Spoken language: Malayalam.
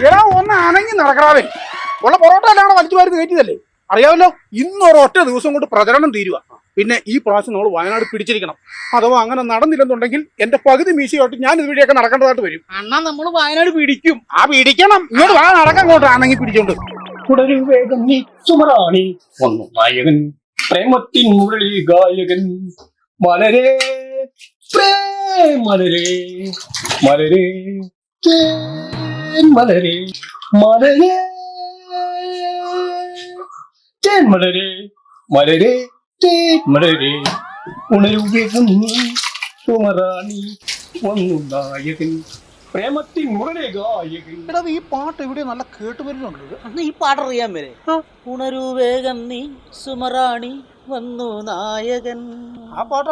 എടാ ഒന്ന് അനങ്ങി നടക്കറാവേ ഉള്ള പൊറോട്ട എല്ലാം കൂടെ വലിച്ചു വാരി കയറ്റിയതല്ലേ? അറിയാമല്ലോ? ഇന്നൊരു ഒറ്റ ദിവസം കൊണ്ട് പ്രചരണം തീരുക പിന്നെ ഈ പ്രാവശ്യം നമ്മൾ വയനാട് പിടിച്ചിരിക്കണം. അഥവാ അങ്ങനെ നടന്നില്ലെന്നുണ്ടെങ്കിൽ എന്റെ പകുതി മീശയോട്ട് ഞാൻ ഇതുവഴിയൊക്കെ നടക്കേണ്ടതായിട്ട് വരും. അണ്ണാ നമ്മൾ വയനാട് പിടിക്കും. ആ പിടിക്കണം. ഇങ്ങോട്ട് വാ നടക്കാൻ കൊണ്ട് ആണെങ്കിൽ പിടിച്ചോണ്ട്. തുടരു വേഗം നീ സുമറാണി വന്നു നായകൻ പ്രേമത്തിൻ മുരളി ഗായകൻ. മലരേ പ്രേം മലരേ മലരേ മലരെ. തേൻ മലരെ മലരെ തേൻ മലരെ ഉണരുകയും സുമറാണി വന്നു നായകൻ പ്രേമത്തിൻ മുരളി ഗായകൻ. എടാ ഈ പാട്ട് ഇവിടെ നല്ല കേട്ട് വരുന്നുണ്ട്. ഈ പാട്ട് അറിയാൻ വരെ. ഉണരൂ വേഗം നീ സുമറാണി വന്നു നായകൻ ആ പാട്ട്